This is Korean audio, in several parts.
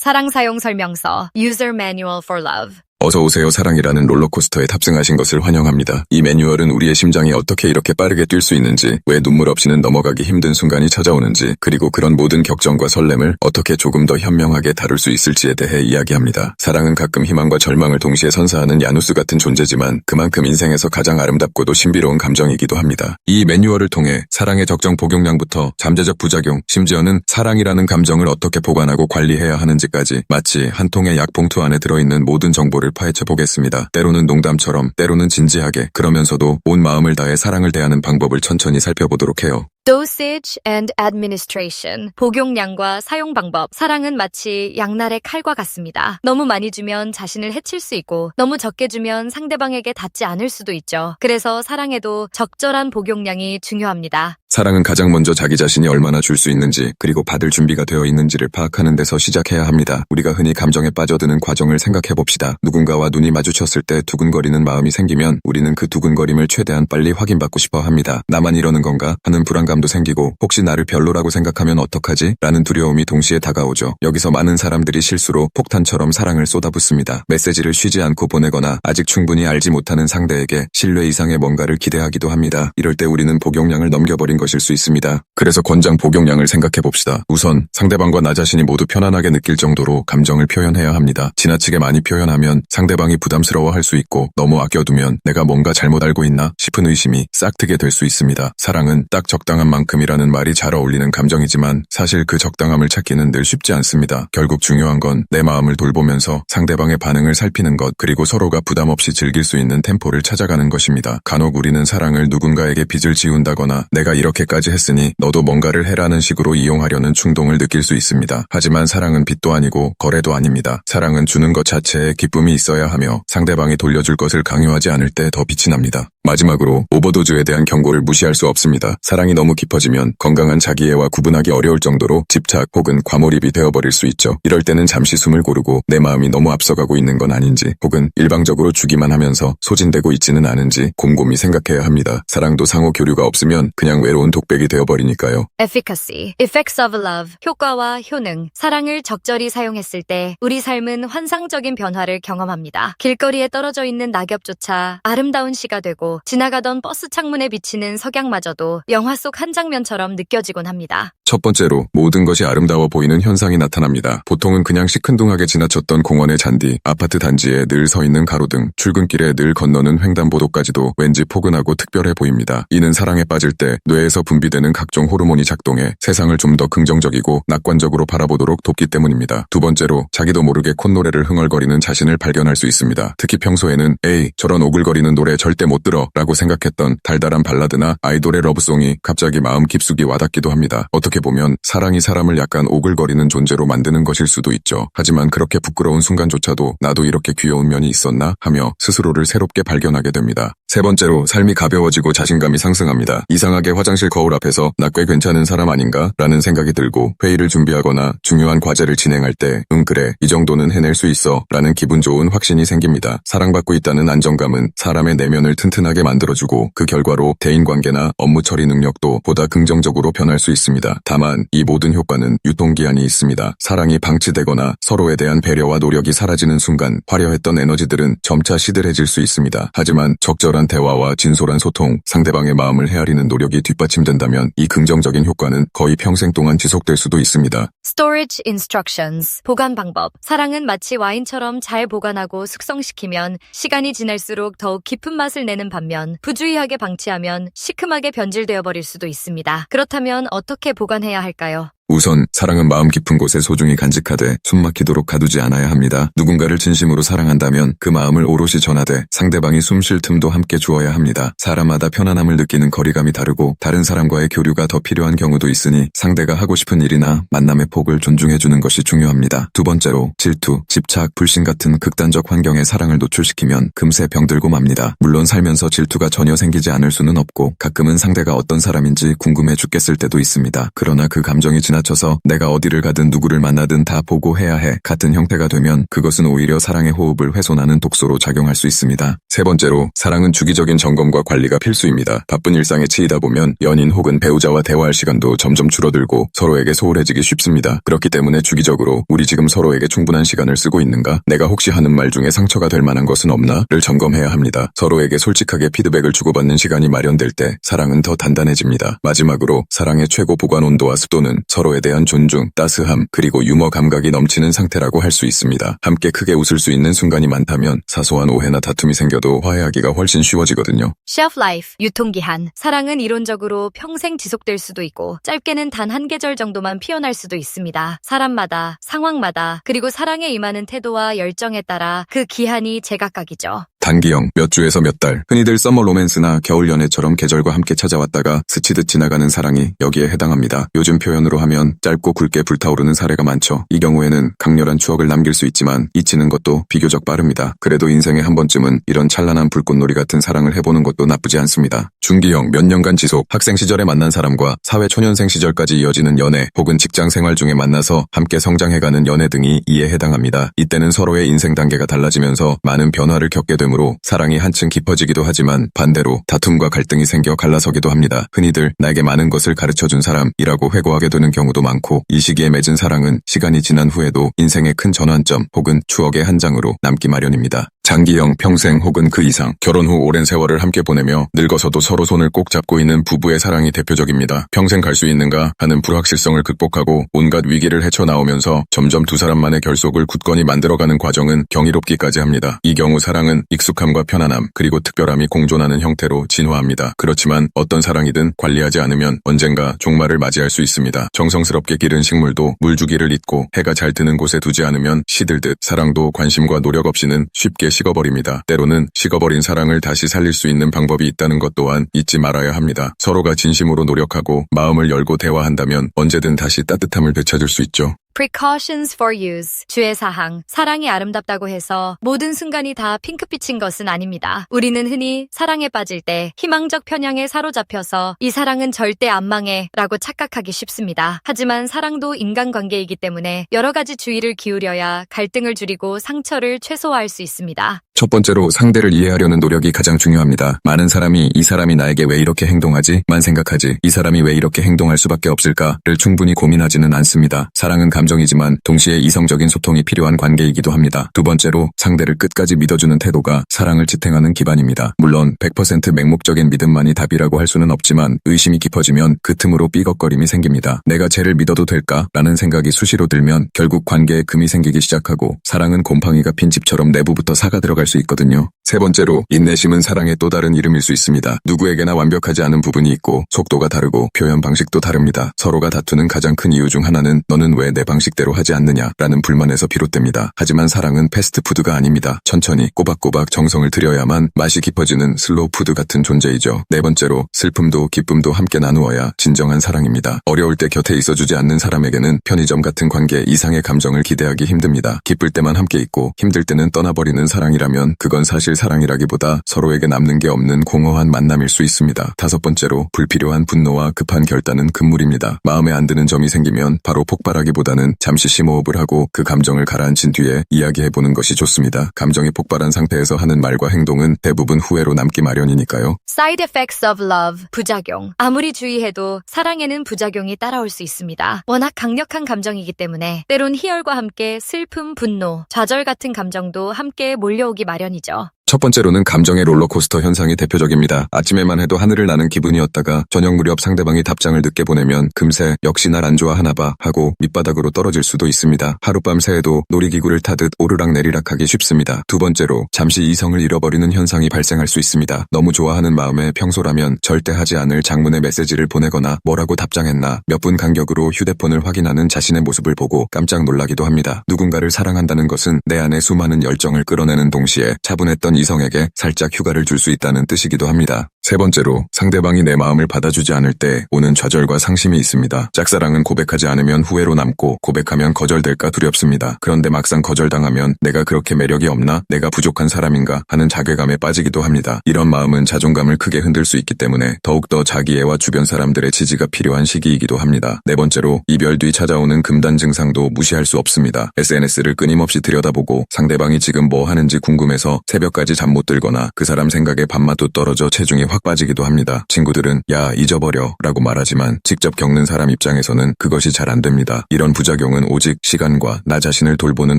사랑 사용 설명서 User Manual for Love 어서 오세요 사랑이라는 롤러코스터에 탑승하신 것을 환영합니다. 이 매뉴얼은 우리의 심장이 어떻게 이렇게 빠르게 뛸 수 있는지, 왜 눈물 없이는 넘어가기 힘든 순간이 찾아오는지, 그리고 그런 모든 격정과 설렘을 어떻게 조금 더 현명하게 다룰 수 있을지에 대해 이야기합니다. 사랑은 가끔 희망과 절망을 동시에 선사하는 야누스 같은 존재지만 그만큼 인생에서 가장 아름답고도 신비로운 감정이기도 합니다. 이 매뉴얼을 통해 사랑의 적정 복용량부터 잠재적 부작용, 심지어는 사랑이라는 감정을 어떻게 보관하고 관리해야 하는지까지 마치 한 통의 약봉투 안에 들어있는 모든 정보를 파헤쳐 보겠습니다. 때로는 농담처럼, 때로는 진지하게, 그러면서도 온 마음을 다해 사랑을 대하는 방법을 천천히 살펴보도록 해요. Dosage and Administration 복용량과 사용 방법 사랑은 마치 양날의 칼과 같습니다. 너무 많이 주면 자신을 해칠 수 있고 너무 적게 주면 상대방에게 닿지 않을 수도 있죠. 그래서 사랑에도 적절한 복용량이 중요합니다. 사랑은 가장 먼저 자기 자신이 얼마나 줄 수 있는지 그리고 받을 준비가 되어 있는지를 파악하는 데서 시작해야 합니다. 우리가 흔히 감정에 빠져드는 과정을 생각해 봅시다. 누군가와 눈이 마주쳤을 때 두근거리는 마음이 생기면 우리는 그 두근거림을 최대한 빨리 확인받고 싶어 합니다. 나만 이러는 건가 하는 불안감 도 생기고 혹시 나를 별로라고 생각하면 어떡하지? 라는 두려움이 동시에 다가오죠. 여기서 많은 사람들이 실수로 폭탄처럼 사랑을 쏟아붓습니다. 메시지를 쉬지 않고 보내거나 아직 충분히 알지 못하는 상대에게 신뢰 이상의 뭔가를 기대하기도 합니다. 이럴 때 우리는 복용량을 넘겨버린 것일 수 있습니다. 그래서 권장 복용량을 생각해 봅시다. 우선 상대방과 나 자신이 모두 편안하게 느낄 정도로 감정을 표현해야 합니다. 지나치게 많이 표현하면 상대방이 부담스러워할 수 있고 너무 아껴두면 내가 뭔가 잘못 알고 있나 싶은 의심이 싹트게 될 수 있습니다. 사랑은 딱 적당한 만큼이라는 말이 잘 어울리는 감정이지만 사실 그 적당함을 찾기는 늘 쉽지 않습니다. 결국 중요한 건 내 마음을 돌보면서 상대방의 반응을 살피는 것 그리고 서로가 부담 없이 즐길 수 있는 템포를 찾아가는 것입니다. 간혹 우리는 사랑을 누군가에게 빚을 지운다거나 내가 이렇게까지 했으니 너도 뭔가를 해라는 식으로 이용하려는 충동을 느낄 수 있습니다. 하지만 사랑은 빚도 아니고 거래도 아닙니다. 사랑은 주는 것 자체에 기쁨이 있어야 하며 상대방이 돌려줄 것을 강요하지 않을 때 더 빛이 납니다. 마지막으로 오버도즈에 대한 경고를 무시할 수 없습니다. 사랑이 너무 깊어지면 건강한 자기애와 구분하기 어려울 정도로 집착 혹은 과몰입이 되어버릴 수 있죠. 이럴 때는 잠시 숨을 고르고 내 마음이 너무 앞서가고 있는 건 아닌지 혹은 일방적으로 주기만 하면서 소진되고 있지는 않은지 곰곰이 생각해야 합니다. 사랑도 상호 교류가 없으면 그냥 외로운 독백이 되어버리니까요. Efficacy, Effects of Love, 효과와 효능, 사랑을 적절히 사용했을 때 우리 삶은 환상적인 변화를 경험합니다. 길거리에 떨어져 있는 낙엽조차 아름다운 시가 되고 지나가던 버스 창문에 비치는 석양마저도 영화 속 한 장면처럼 느껴지곤 합니다. 첫 번째로 모든 것이 아름다워 보이는 현상이 나타납니다. 보통은 그냥 시큰둥하게 지나쳤던 공원의 잔디, 아파트 단지에 늘 서 있는 가로등, 출근길에 늘 건너는 횡단보도까지도 왠지 포근하고 특별해 보입니다. 이는 사랑에 빠질 때 뇌에서 분비되는 각종 호르몬이 작동해 세상을 좀 더 긍정적이고 낙관적으로 바라보도록 돕기 때문입니다. 두 번째로 자기도 모르게 콧노래를 흥얼거리는 자신을 발견할 수 있습니다. 특히 평소에는 에이 저런 오글거리는 노래 절대 못 들어 라고 생각했던 달달한 발라드나 아이돌의 러브송이 갑자기 마음 깊숙이 와닿기도 합니다. 어떻게 보면 사랑이 사람을 약간 오글거리는 존재로 만드는 것일 수도 있죠. 하지만 그렇게 부끄러운 순간조차도 나도 이렇게 귀여운 면이 있었나 하며 스스로를 새롭게 발견하게 됩니다. 세 번째로 삶이 가벼워지고 자신감이 상승합니다. 이상하게 화장실 거울 앞에서 나 꽤 괜찮은 사람 아닌가? 라는 생각이 들고 회의를 준비하거나 중요한 과제를 진행할 때 응 그래 이 정도는 해낼 수 있어 라는 기분 좋은 확신이 생깁니다. 사랑받고 있다는 안정감은 사람의 내면을 튼튼하게 만들어주고 그 결과로 대인관계나 업무 처리 능력도 보다 긍정적으로 변할 수 있습니다. 다만 이 모든 효과는 유통기한이 있습니다. 사랑이 방치되거나 서로에 대한 배려와 노력이 사라지는 순간 화려했던 에너지들은 점차 시들해질 수 있습니다. 하지만 적절한 대화와 진솔한 소통, 상대방의 마음을 헤아리는 노력이 뒷받침된다면 이 긍정적인 효과는 거의 평생 동안 지속될 수도 있습니다. Storage Instructions, 보관 방법. 사랑은 마치 와인처럼 잘 보관하고 숙성시키면 시간이 지날수록 더욱 깊은 맛을 내는 반면 부주의하게 방치하면 시큼하게 변질되어 버릴 수도 있습니다. 그렇다면 어떻게 보관해야 할까요? 우선 사랑은 마음 깊은 곳에 소중히 간직하되 숨막히도록 가두지 않아야 합니다. 누군가를 진심으로 사랑한다면 그 마음을 오롯이 전하되 상대방이 숨 쉴 틈도 함께 주어야 합니다. 사람마다 편안함을 느끼는 거리감이 다르고 다른 사람과의 교류가 더 필요한 경우도 있으니 상대가 하고 싶은 일이나 만남의 폭을 존중해주는 것이 중요합니다. 두 번째로 질투, 집착, 불신 같은 극단적 환경에 사랑을 노출시키면 금세 병들고 맙니다. 물론 살면서 질투가 전혀 생기지 않을 수는 없고 가끔은 상대가 어떤 사람인지 궁금해 죽겠을 때도 있습니다. 그러나 그 감정이 지나 지나쳐서 내가 어디를 가든 누구를 만나든 다 보고 해야 해 같은 형태가 되면 그것은 오히려 사랑의 호흡을 훼손하는 독소로 작용할 수 있습니다. 세 번째로 사랑은 주기적인 점검과 관리가 필수입니다. 바쁜 일상에 치이다 보면 연인 혹은 배우자와 대화할 시간도 점점 줄어들고 서로에게 소홀해지기 쉽습니다. 그렇기 때문에 주기적으로 우리 지금 서로에게 충분한 시간을 쓰고 있는가? 내가 혹시 하는 말 중에 상처가 될 만한 것은 없나?를 점검해야 합니다. 서로에게 솔직하게 피드백을 주고받는 시간이 마련될 때 사랑은 더 단단해집니다. 마지막으로 사랑의 최고 보관 온도와 습도는 서로 에 대한 존중, 따스함, 그리고 유머 감각이 넘치는 상태라고 할 수 있습니다. 함께 크게 웃을 수 있는 순간이 많다면 사소한 오해나 다툼이 생겨도 화해하기가 훨씬 쉬워지거든요. shelf life, 유통기한. 사랑은 이론적으로 평생 지속될 수도 있고, 짧게는 단 한 계절 정도만 피어날 수도 있습니다. 사람마다, 상황마다, 그리고 사랑에 임하는 태도와 열정에 따라 그 기한이 제각각이죠. 단기형, 몇 주에서 몇 달, 흔히들 서머 로맨스나 겨울 연애처럼 계절과 함께 찾아왔다가 스치듯 지나가는 사랑이 여기에 해당합니다. 요즘 표현으로 하면 짧고 굵게 불타오르는 사례가 많죠. 이 경우에는 강렬한 추억을 남길 수 있지만 잊히는 것도 비교적 빠릅니다. 그래도 인생에 한 번쯤은 이런 찬란한 불꽃놀이 같은 사랑을 해보는 것도 나쁘지 않습니다. 중기형, 몇 년간 지속, 학생 시절에 만난 사람과 사회 초년생 시절까지 이어지는 연애 혹은 직장 생활 중에 만나서 함께 성장해가는 연애 등이 이에 해당합니다. 이때는 서로의 인생 단계가 달라지면서 많은 변화를 겪게 되므로 사랑이 한층 깊어지기도 하지만 반대로 다툼과 갈등이 생겨 갈라서기도 합니다. 흔히들 나에게 많은 것을 가르쳐준 사람이라고 회고하게 되는 경우도 많고 이 시기에 맺은 사랑은 시간이 지난 후에도 인생의 큰 전환점 혹은 추억의 한 장으로 남기 마련입니다. 장기형, 평생 혹은 그 이상, 결혼 후 오랜 세월을 함께 보내며 늙어서도 서로 손을 꼭 잡고 있는 부부의 사랑이 대표적입니다. 평생 갈 수 있는가 하는 불확실성을 극복하고 온갖 위기를 헤쳐나오면서 점점 두 사람만의 결속을 굳건히 만들어가는 과정은 경이롭기까지 합니다. 이 경우 사랑은 익숙함과 편안함, 그리고 특별함이 공존하는 형태로 진화합니다. 그렇지만 어떤 사랑이든 관리하지 않으면 언젠가 종말을 맞이할 수 있습니다. 정성스럽게 기른 식물도 물주기를 잊고 해가 잘 드는 곳에 두지 않으면 시들듯 사랑도 관심과 노력 없이는 쉽게 식어버립니다. 때로는 식어버린 사랑을 다시 살릴 수 있는 방법이 있다는 것 또한 잊지 말아야 합니다. 서로가 진심으로 노력하고 마음을 열고 대화한다면 언제든 다시 따뜻함을 되찾을 수 있죠. Precautions for use. 주의 사항. 사랑이 아름답다고 해서 모든 순간이 다 핑크빛인 것은 아닙니다. 우리는 흔히 사랑에 빠질 때 희망적 편향에 사로잡혀서 이 사랑은 절대 안 망해 라고 착각하기 쉽습니다. 하지만 사랑도 인간관계이기 때문에 여러 가지 주의를 기울여야 갈등을 줄이고 상처를 최소화할 수 있습니다. 첫 번째로 상대를 이해하려는 노력이 가장 중요합니다. 많은 사람이 이 사람이 나에게 왜 이렇게 행동하지? 만 생각하지. 이 사람이 왜 이렇게 행동할 수밖에 없을까?를 충분히 고민하지는 않습니다. 사랑은 감정이지만 동시에 이성적인 소통이 필요한 관계이기도 합니다. 두 번째로 상대를 끝까지 믿어주는 태도가 사랑을 지탱하는 기반입니다. 물론 100% 맹목적인 믿음만이 답이라고 할 수는 없지만 의심이 깊어지면 그 틈으로 삐걱거림이 생깁니다. 내가 쟤를 믿어도 될까? 라는 생각이 수시로 들면 결국 관계에 금이 생기기 시작하고 사랑은 곰팡이가 핀 집처럼 내부부터 사가 들어갈 수 있거든요. 세 번째로 인내심은 사랑의 또 다른 이름일 수 있습니다. 누구에게나 완벽하지 않은 부분이 있고 속도가 다르고 표현 방식도 다릅니다. 서로가 다투는 가장 큰 이유 중 하나는 너는 왜 내 방식대로 하지 않느냐 라는 불만에서 비롯됩니다. 하지만 사랑은 패스트푸드가 아닙니다. 천천히 꼬박꼬박 정성을 들여야만 맛이 깊어지는 슬로우 푸드 같은 존재이죠. 네 번째로 슬픔도 기쁨도 함께 나누어야 진정한 사랑입니다. 어려울 때 곁에 있어주지 않는 사람에게는 편의점 같은 관계 이상의 감정을 기대하기 힘듭니다. 기쁠 때만 함께 있고 힘들 때는 떠나버리는 사랑이라면 그건 사실 사랑이라기보다 서로에게 남는 게 없는 공허한 만남일 수 있습니다. 다섯 번째로 불필요한 분노와 급한 결단은 금물입니다. 마음에 안 드는 점이 생기면 바로 폭발하기보다는 잠시 심호흡을 하고 그 감정을 가라앉힌 뒤에 이야기해보는 것이 좋습니다. 감정이 폭발한 상태에서 하는 말과 행동은 대부분 후회로 남기 마련이니까요. Side effects of love. 부작용. 아무리 주의해도 사랑에는 부작용이 따라올 수 있습니다. 워낙 강력한 감정이기 때문에 때론 희열과 함께 슬픔, 분노, 좌절 같은 감정도 함께 몰려오기 마련이죠. 첫 번째로는 감정의 롤러코스터 현상이 대표적입니다. 아침에만 해도 하늘을 나는 기분이었다가 저녁 무렵 상대방이 답장을 늦게 보내면 금세 역시 날 안 좋아 하나 봐 하고 밑바닥으로 떨어질 수도 있습니다. 하룻밤 새에도 놀이기구를 타듯 오르락 내리락 하기 쉽습니다. 두 번째로 잠시 이성을 잃어버리는 현상이 발생할 수 있습니다. 너무 좋아하는 마음에 평소라면 절대 하지 않을 장문의 메시지를 보내거나 뭐라고 답장했나 몇 분 간격으로 휴대폰을 확인하는 자신의 모습을 보고 깜짝 놀라기도 합니다. 누군가를 사랑한다는 것은 내 안에 수많은 열정을 끌어내는 동시에 차분했던 이성에게 살짝 휴가를 줄 수 있다는 뜻이기도 합니다. 세 번째로 상대방이 내 마음을 받아주지 않을 때 오는 좌절과 상심이 있습니다. 짝사랑은 고백하지 않으면 후회로 남고 고백하면 거절될까 두렵습니다. 그런데 막상 거절당하면 내가 그렇게 매력이 없나? 내가 부족한 사람인가? 하는 자괴감에 빠지기도 합니다. 이런 마음은 자존감을 크게 흔들 수 있기 때문에 더욱더 자기애와 주변 사람들의 지지가 필요한 시기이기도 합니다. 네 번째로 이별 뒤 찾아오는 금단 증상도 무시할 수 없습니다. SNS를 끊임없이 들여다보고 상대방이 지금 뭐 하는지 궁금해서 새벽까지 잠 못 들거나 그 사람 생각에 밥맛도 떨어져 체중이 확 빠지기도 합니다. 친구들은 야 잊어버려 라고 말하지만 직접 겪는 사람 입장에서는 그것이 잘 안 됩니다. 이런 부작용은 오직 시간과 나 자신을 돌보는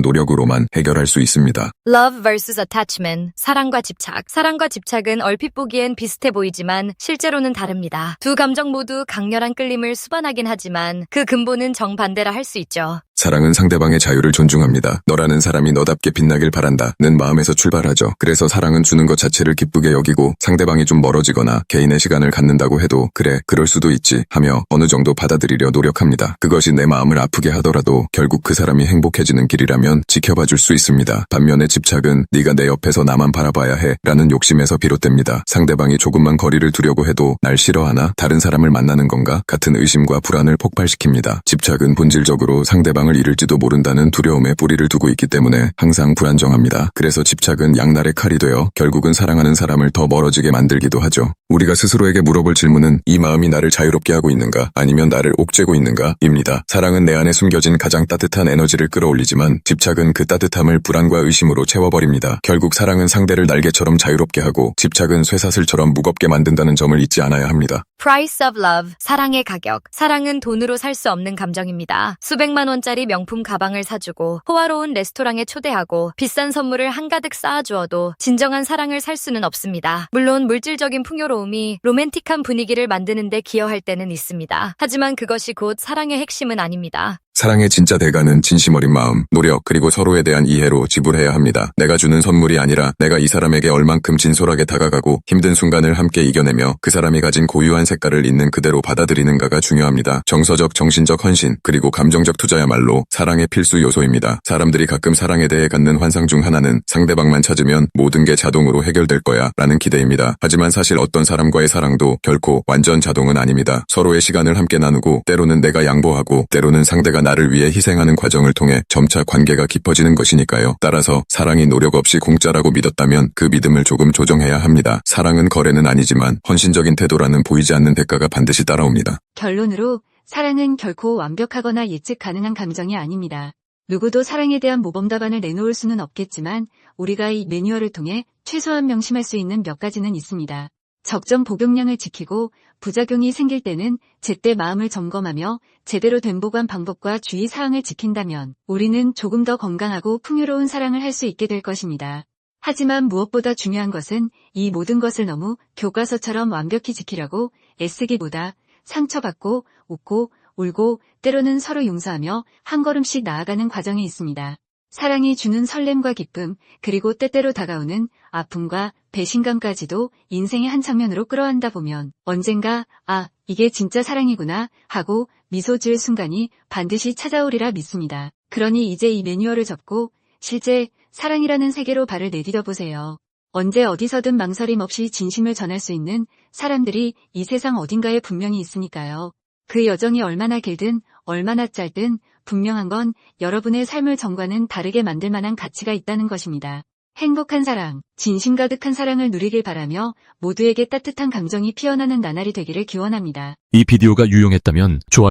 노력으로만 해결할 수 있습니다. Love vs attachment. 사랑과 집착. 사랑과 집착은 얼핏 보기엔 비슷해 보이지만 실제로는 다릅니다. 두 감정 모두 강렬한 끌림을 수반하긴 하지만 그 근본은 정반대라 할 수 있죠. 사랑은 상대방의 자유를 존중합니다. 너라는 사람이 너답게 빛나길 바란다. 는 마음에서 출발하죠. 그래서 사랑은 주는 것 자체를 기쁘게 여기고 상대방이 좀 멀어지거나 개인의 시간을 갖는다고 해도 그래, 그럴 수도 있지 하며 어느 정도 받아들이려 노력합니다. 그것이 내 마음을 아프게 하더라도 결국 그 사람이 행복해지는 길이라면 지켜봐 줄 수 있습니다. 반면에 집착은 네가 내 옆에서 나만 바라봐야 해 라는 욕심에서 비롯됩니다. 상대방이 조금만 거리를 두려고 해도 날 싫어하나 다른 사람을 만나는 건가 같은 의심과 불안을 폭발시킵니다. 집착은 본질적으로 상대방을 잃을지도 모른다는 두려움에 뿌리를 두고 있기 때문에 항상 불안정합니다. 그래서 집착은 양날의 칼이 되어 결국은 사랑하는 사람을 더 멀어지게 만들기도 하죠. 우리가 스스로에게 물어볼 질문은 이 마음이 나를 자유롭게 하고 있는가 아니면 나를 옥죄고 있는가 입니다. 사랑은 내 안에 숨겨진 가장 따뜻한 에너지를 끌어올리지만 집착은 그 따뜻함을 불안과 의심으로 채워버립니다. 결국 사랑은 상대를 날개처럼 자유롭게 하고 집착은 쇠사슬처럼 무겁게 만든다는 점을 잊지 않아야 합니다. Price of love. 사랑의 가격. 사랑은 돈으로 살 수 없는 감정입니다. 수백만 원짜리 명품 가방을 사주고 호화로운 레스토랑에 초대하고 비싼 선물을 한가득 쌓아주어도 진정한 사랑을 살 수는 없습니다. 물론 물질적인 풍요로움이 로맨틱한 분위기를 만드는데 기여할 때는 있습니다. 하지만 그것이 곧 사랑의 핵심은 아닙니다. 사랑의 진짜 대가는 진심 어린 마음, 노력, 그리고 서로에 대한 이해로 지불해야 합니다. 내가 주는 선물이 아니라 내가 이 사람에게 얼만큼 진솔하게 다가가고 힘든 순간을 함께 이겨내며 그 사람이 가진 고유한 색깔을 있는 그대로 받아들이는가가 중요합니다. 정서적, 정신적 헌신, 그리고 감정적 투자야말로 사랑의 필수 요소입니다. 사람들이 가끔 사랑에 대해 갖는 환상 중 하나는 상대방만 찾으면 모든 게 자동으로 해결될 거야 라는 기대입니다. 하지만 사실 어떤 사람과의 사랑도 결코 완전 자동은 아닙니다. 서로의 시간을 함께 나누고 때로는 내가 양보하고 때로는 상대가 나를 위해 희생하는 과정을 통해 점차 관계가 깊어지는 것이니까요. 따라서 사랑이 노력 없이 공짜라고 믿었다면 그 믿음을 조금 조정해야 합니다. 사랑은 거래는 아니지만 헌신적인 태도라는 보이지 않는 대가가 반드시 따라옵니다. 결론으로 사랑은 결코 완벽하거나 예측 가능한 감정이 아닙니다. 누구도 사랑에 대한 모범 답안을 내놓을 수는 없겠지만 우리가 이 매뉴얼을 통해 최소한 명심할 수 있는 몇 가지는 있습니다. 적정 복용량을 지키고 부작용이 생길 때는 제때 마음을 점검하며 제대로 된 보관 방법과 주의 사항을 지킨다면 우리는 조금 더 건강하고 풍요로운 사랑을 할 수 있게 될 것입니다. 하지만 무엇보다 중요한 것은 이 모든 것을 너무 교과서처럼 완벽히 지키려고 애쓰기보다 상처받고 웃고 울고 때로는 서로 용서하며 한 걸음씩 나아가는 과정이 있습니다. 사랑이 주는 설렘과 기쁨, 그리고 때때로 다가오는 아픔과 배신감까지도 인생의 한 장면으로 끌어안다 보면 언젠가, 아, 이게 진짜 사랑이구나 하고 미소 지을 순간이 반드시 찾아오리라 믿습니다. 그러니 이제 이 매뉴얼을 접고 실제 사랑이라는 세계로 발을 내디뎌 보세요. 언제 어디서든 망설임 없이 진심을 전할 수 있는 사람들이 이 세상 어딘가에 분명히 있으니까요. 그 여정이 얼마나 길든 얼마나 짧든 분명한 건 여러분의 삶을 전과는 다르게 만들 만한 가치가 있다는 것입니다. 행복한 사랑, 진심 가득한 사랑을 누리길 바라며 모두에게 따뜻한 감정이 피어나는 나날이 되기를 기원합니다. 이 비디오가 유용했다면 좋아요